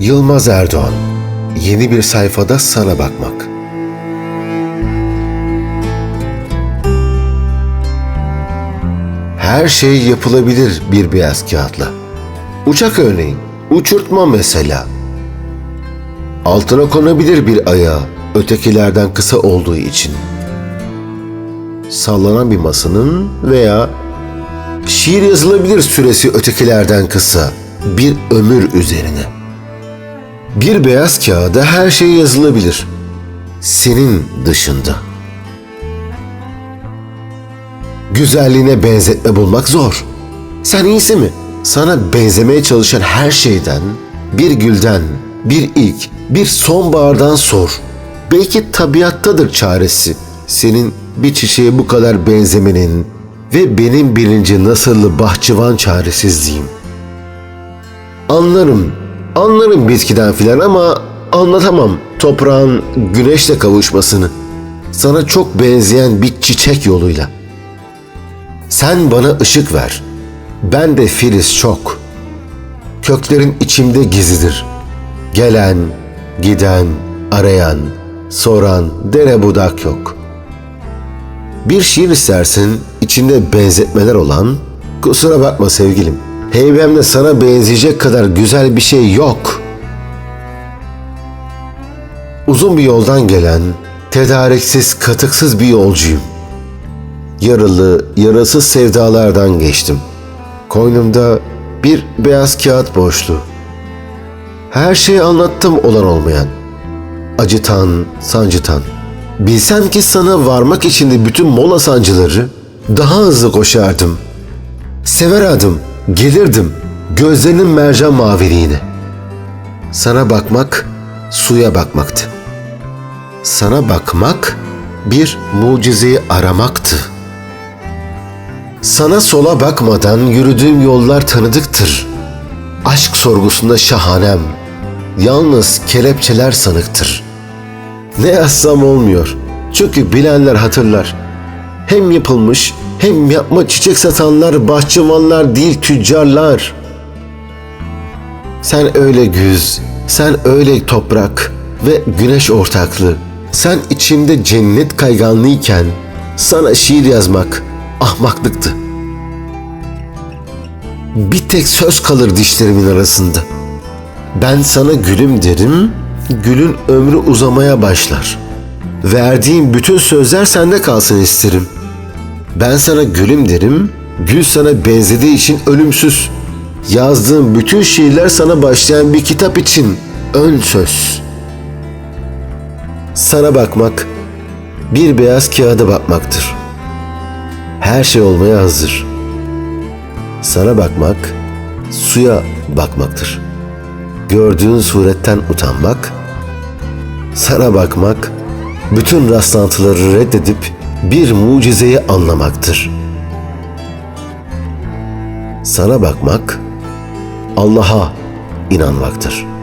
Yılmaz Erdoğan Yeni bir sayfada sana bakmak. Her şey yapılabilir bir beyaz kağıtla. Uçak örneğin, uçurtma mesela. Altına konabilir bir ayağı, ötekilerden kısa olduğu için. Sallanan bir masanın veya şiir yazılabilir süresi ötekilerden kısa, bir ömür üzerine. Bir beyaz kağıda her şey yazılabilir. Senin dışında. Güzelliğine benzetme bulmak zor. Sen iyisi mi? Sana benzemeye çalışan her şeyden, bir gülden, bir ilk, bir sonbahardan sor. Belki tabiattadır çaresi. Senin bir çiçeğe bu kadar benzemenin ve benim birinci nasırlı bahçıvan çaresizliğim. Anlarım, anlarım bitkiden filan ama anlatamam toprağın güneşle kavuşmasını. Sana çok benzeyen bir çiçek yoluyla. Sen bana ışık ver. Ben de filiz çok. Köklerin içimde gizlidir. Gelen, giden, arayan, soran, dere budak yok. Bir şiir istersin, içinde benzetmeler olan, kusura bakma sevgilim. Heybemde sana benzeyecek kadar güzel bir şey yok. Uzun bir yoldan gelen, tedariksiz, katıksız bir yolcuyum. Yaralı, yarasız sevdalardan geçtim. Koynumda bir beyaz kağıt boşluğu. Her şeyi anlattım olan olmayan. Acıtan, sancıtan. Bilsem ki sana varmak için de bütün mola sancıları daha hızlı koşardım. Sever adım, gelirdim gözlerinin mercan maviliğine. Sana bakmak, suya bakmaktı. Sana bakmak bir mucizeyi aramaktı. Sana sola bakmadan yürüdüğüm yollar tanıdıktır. Aşk sorgusunda şahanem, yalnız kelepçeler sanıktır. Ne yazsam olmuyor. Çünkü bilenler hatırlar. Hem yapılmış hem yapma çiçek satanlar bahçıvanlar değil tüccarlar. Sen öyle güz, sen öyle toprak ve güneş ortaklığı. Sen içimde cennet kayganlıyken sana şiir yazmak ahmaklıktı. Bir tek söz kalır dişlerimin arasında. Ben sana gülüm derim, gülün ömrü uzamaya başlar. Verdiğim bütün sözler sende kalsın isterim. Ben sana gülüm derim, gül sana benzediği için ölümsüz. Yazdığım bütün şiirler sana başlayan bir kitap için ön söz. Sana bakmak, bir beyaz kağıda bakmaktır. Her şey olmaya hazır. Sana bakmak, suya bakmaktır. Gördüğün suretten utanmak, sana bakmak, bütün rastlantıları reddedip bir mucizeyi anlamaktır. Sana bakmak, Allah'a inanmaktır.''